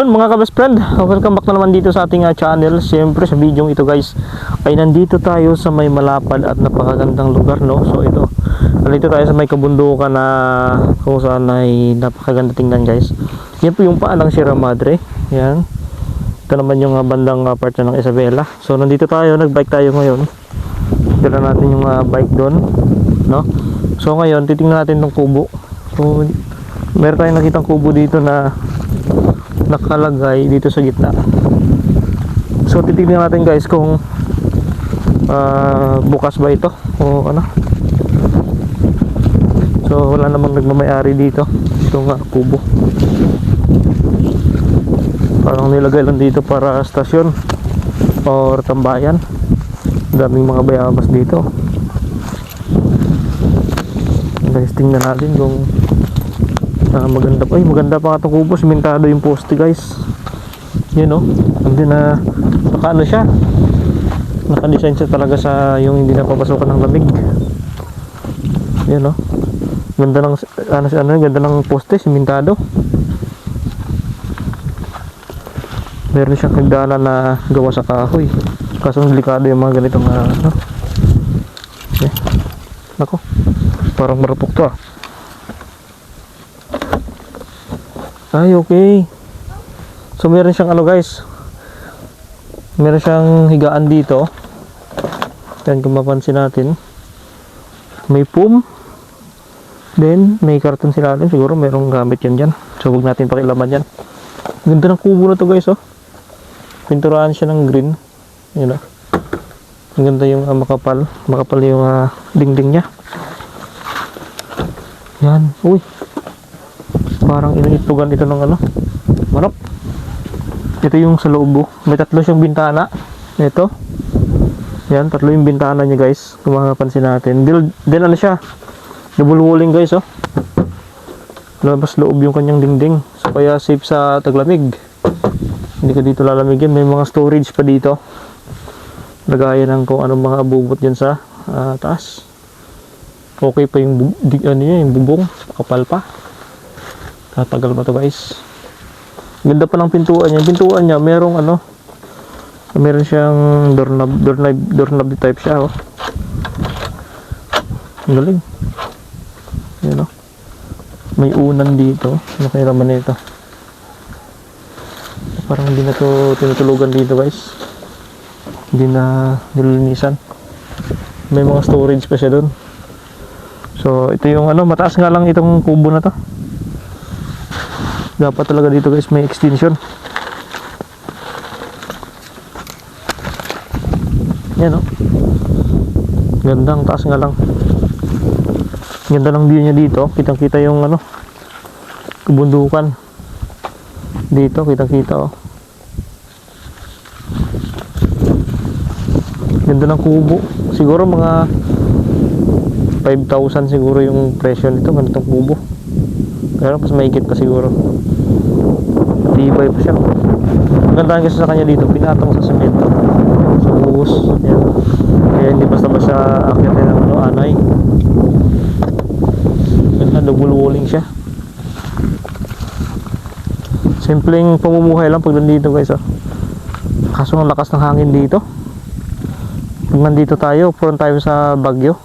Yun, mga ka-best friend, welcome back na naman dito sa ating ah, channel. Siyempre sa video ito guys, ay nandito tayo sa may malapad at napakagandang lugar no. So ito, nandito tayo sa may kabundukan na kung saan ay napakaganda tingnan guys. Yan po yung paalang Sierra Madre. Yan. Ito naman yung ah, bandang ah, part ng Isabela. So nandito tayo, nagbike tayo ngayon. Dala natin yung ah, bike doon, no. So ngayon, titingnan natin tong kubo. So meron tayong nakitang kubo dito na nakalagay dito sa gitna. So titignan natin guys kung ah, bukas ba ito o ano. So wala namang nagmamayari dito itong uh, kubo. Parang nilagay lang dito para stasyon or tambayan. Daming mga bayabas dito. Guys, tingnan natin kung Ah, maganda pa. Ay, maganda pa nga itong kubo. Simentado yung poste, guys. Yun, oh. Hindi na, naka ano siya. Naka-design siya talaga sa yung hindi na papasukan ng lamig. Yun, oh. Ganda ng, ano, ano, ganda ng poste, simentado. Meron siyang hagdanan na gawa sa kahoy. Kaso delikado yung mga ganitong, ah, ano. Eh. Nako. Parang marupok to, ah. Ay, okay. So, meron siyang ano guys. Meron siyang higaan dito. Yan kung mapansin natin. May pum. Then, may karton sila din. Siguro merong gamit yan dyan. So, huwag natin pakilaman yan. Ganda ng kubo na to guys, oh. Pinturahan siya ng green. Yun, oh. Ang ganda yung ah, makapal. Makapal yung ah, dingding niya. Yan. Uy parang initlugan ito ng ano. Manok. Ito yung sa loob oh. may tatlo siyang bintana. Ito. Yan tatlo yung bintana niya guys. Kung makapansin natin. Din, din ano siya? Double walling guys oh. Labas loob yung kanyang dingding. So kaya safe sa taglamig. Hindi ka dito lalamigin. May mga storage pa dito. Lagayan ng kung anong mga bubot dyan sa ah, taas. Okay pa yung, ano yun, yung bubong. Kapal pa Tatagal pa to guys. Ganda pa ng pintuan niya. Pintuan niya merong ano. Meron siyang doorknob, doorknob, doorknob type siya oh. Ang galing. Yan oh. May unan dito. Ano kaya naman nito? Parang hindi na to tinutulugan dito guys. Hindi na nililinisan. May mga storage pa siya doon. So, ito yung ano, mataas nga lang itong kubo na to dapat talaga dito guys may extension. Yan o gandang taas nga lang. Ganda ng view nya dito. Kitang kita yung ano kabundukan. Dito kitang kita oh. Ganda ng kubo. Siguro mga 5,000 siguro yung presyo nito ganitong kubo. Pero mas mahigit pa siguro tibay pa siya. Magandaan kasi sa kanya dito pinatong sa semento sa buhos yan kaya hindi basta basta akyatin ng ano, anay. Ganda double walling siya. Simpleng pamumuhay lang pag nandito guys oh. kaso ang lakas ng hangin dito. Pag nandito tayo prone tayo sa bagyo.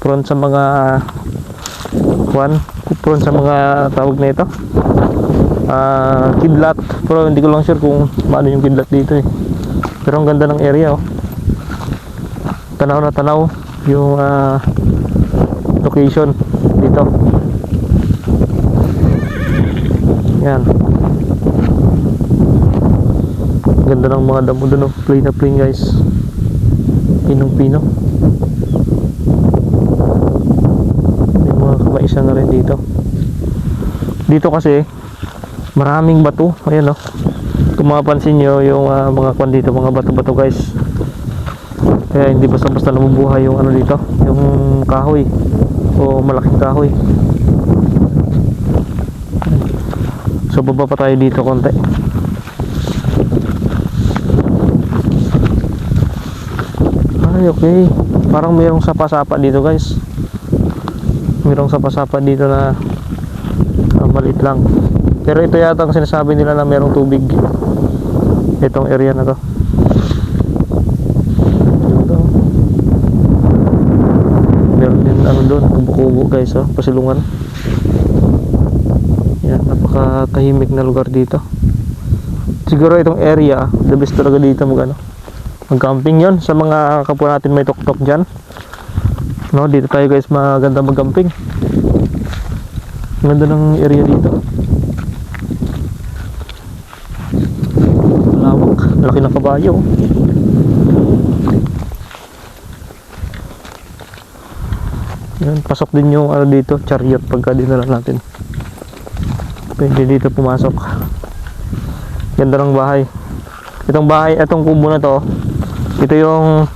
Prone sa mga kwan prone sa mga tawag na ito ah kidlat. Pero hindi ko lang sure kung paano yung kidlat dito eh. Pero ang ganda ng area oh. Tanaw na tanaw yung ah, location dito. Yan. Ganda ng mga damo dun oh. Plain na plain guys. Pinong pino. May mga kamaisa na rin dito. Dito kasi maraming bato. Ayan oh kung mapapansin nyo yung ah, mga kwan dito mga bato bato guys. Kaya hindi basta basta namubuhay yung ano dito yung kahoy. O malaking kahoy. So baba pa tayo dito konti. Ay okay. Parang mayroong sapa-sapa dito guys. Mayroong sapa-sapa dito na ah, maliit lang Pero ito yata ang sinasabi nila na merong tubig. Itong area na to. Ito. Meron din ano doon, kubo-kubo guys, oh, pasilungan. Yan, napakatahimik na lugar dito. Siguro itong area, the best talaga dito mag ano, mag-camping yon sa mga kapwa natin may tok-tok dyan. No, dito tayo guys maganda mag-camping. Ganda ng area dito. Laki ng kabayo. Yan, pasok din yung ano dito, chariot pagka dinala natin. Pwede dito pumasok. Ganda ng bahay. Itong bahay, itong kubo na to, ito yung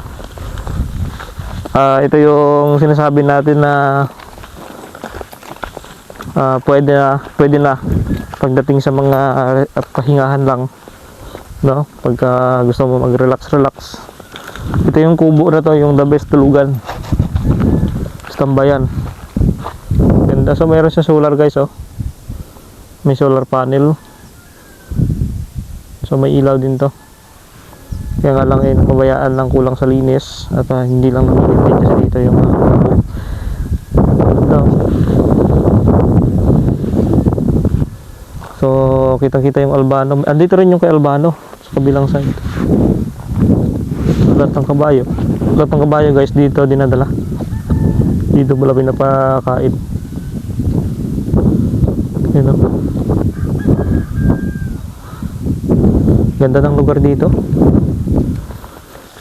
ah ito yung sinasabi natin na ah pwede na pwede na pagdating sa mga ah, pahingahan lang no? Pagka gusto mo mag-relax relax. Ito yung kubo na to yung the best tulugan. Tambayan ganda. So mayroon siya solar guys oh. May solar panel. So may ilaw din to. Kaya nga lang eh napabayaan lang kulang sa linis. At ah, hindi lang namaintain kasi dito yung mga kubo. Ito. So kitang kita yung Albano. Andito rin yung kay Albano kabilang side. Lahat ng kabayo. Lahat ng kabayo guys dito dinadala. Dito wala pinapakain. Yun o ganda ng lugar dito.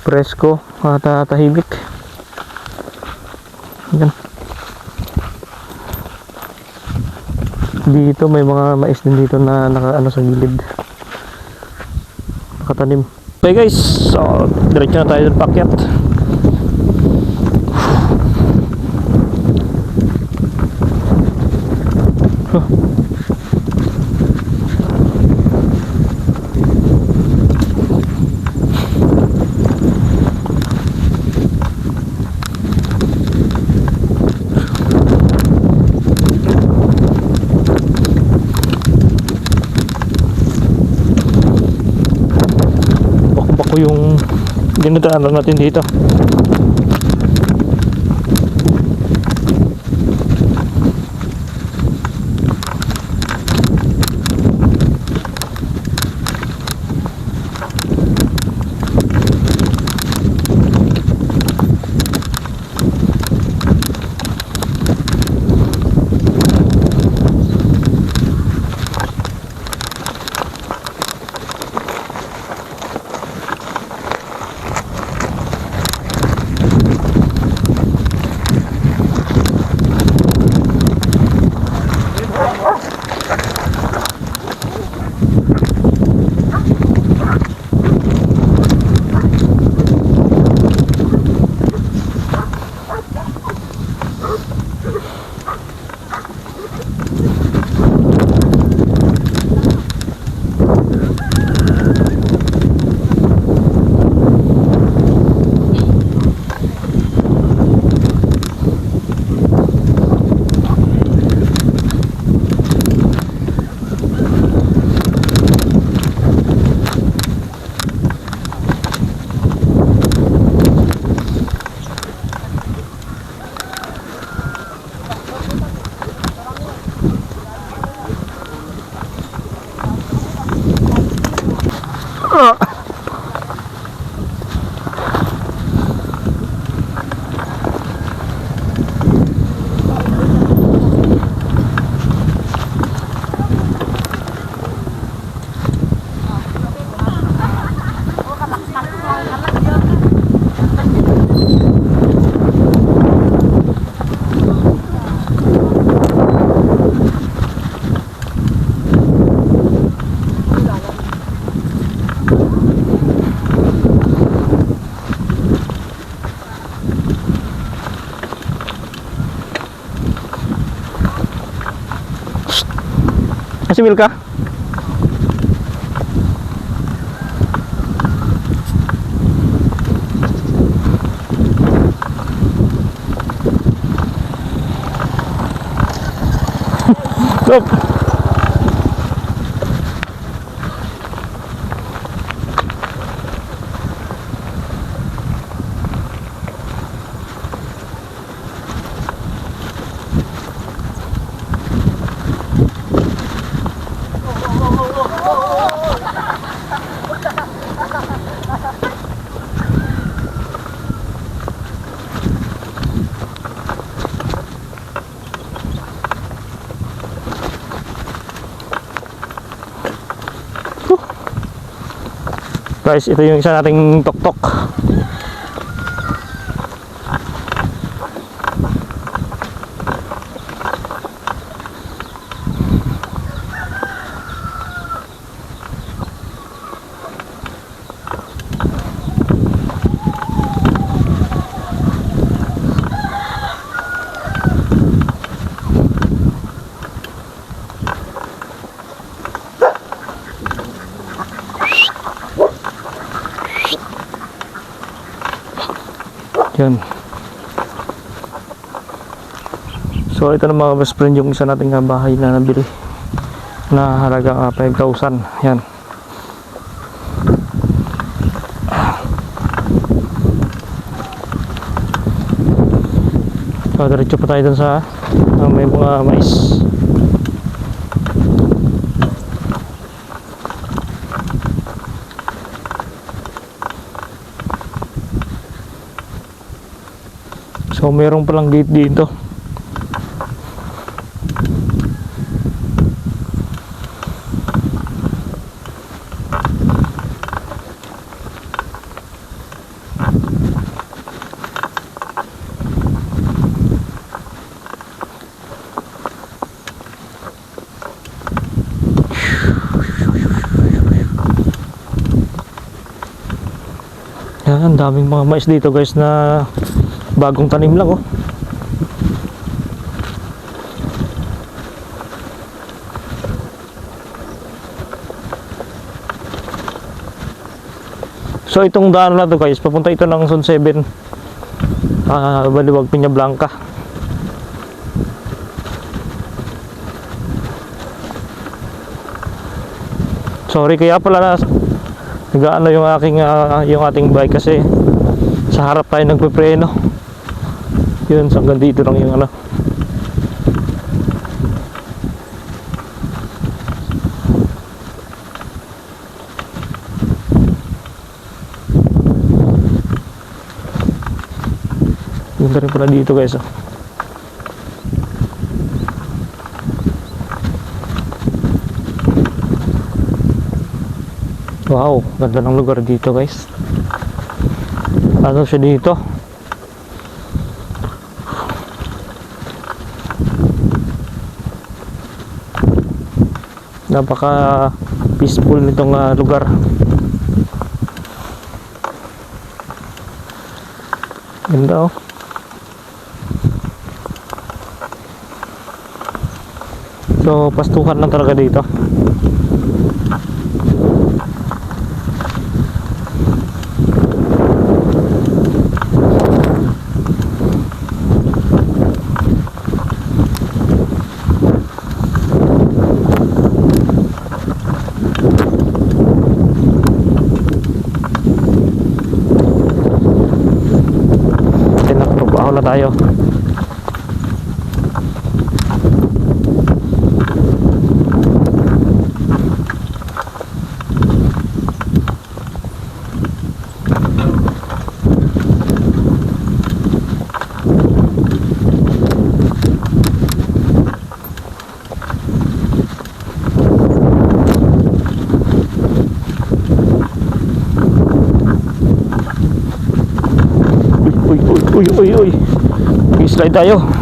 Presko at ah, tahimik yan. Dito may mga mais din dito na nakaano sa gilid nakatanim okay guys. So diretso na tayo ng pakyat bako-bako yung dinadaanan natin dito Kasi Wilka? Stop. Guys, ito yung isa nating tok-tok. Yan. So ito na mga best friend yung isa nating ah, bahay na nabili na halagang ah, 5,000. Yan. So diretso pa tayo dun sa ah, may mga mais. So mayroon palang gate dito. Yan, daming mga mais dito guys na bagong tanim lang oh. So itong daan na to guys, papunta ito ng Zone 7. Ah, Baliwag Pinya Blanca. Sorry kaya pala na nagaano yung aking ah, yung ating bike kasi sa harap tayo nagpepreno. Yun, so hanggang dito lang yung ano. Ganda rin pala dito guys oh. Wow, ganda ng lugar dito guys. Ano siya dito? Napaka peaceful nitong ah, lugar. Ganda oh. So, pastuhan lang talaga dito. Okay na, magbaho na tayo. Uy, uy, uy, uy, uy. I-slide tayo.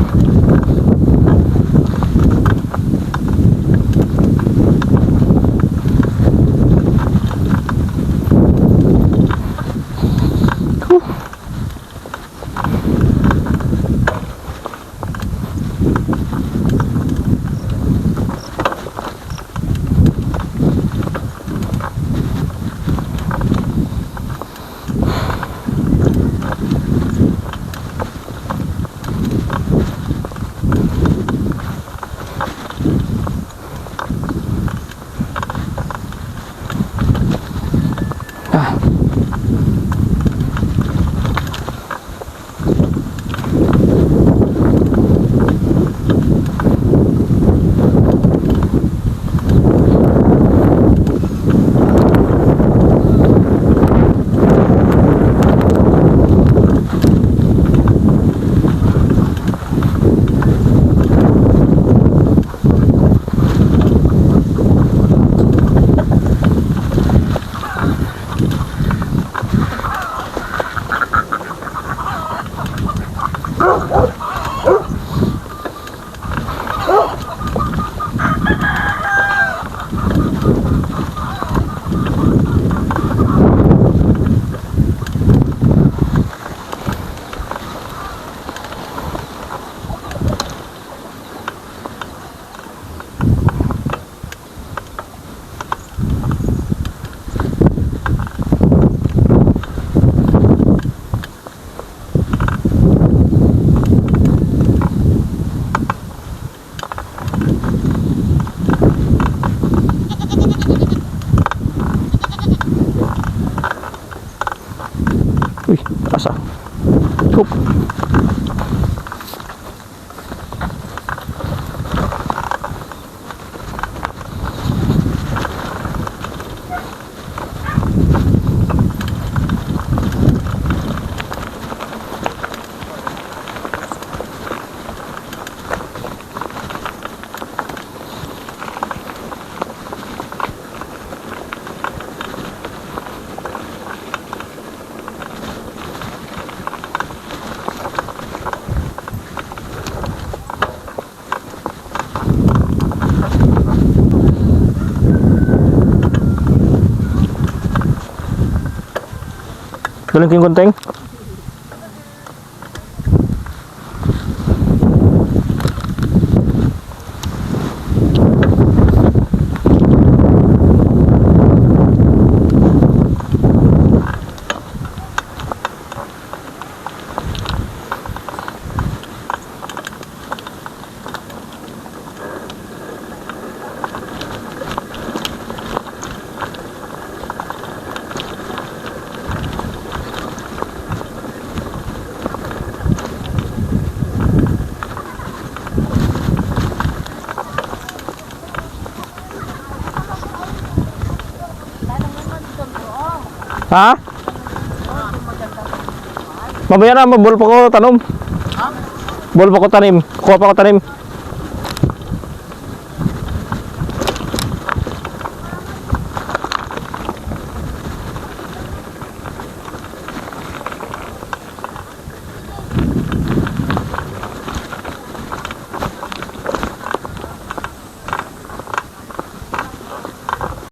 Ko yung. Ha? Mamaya na, mabul pa ko tanom. Bol pa ko tanim. Kuha pa ko tanim.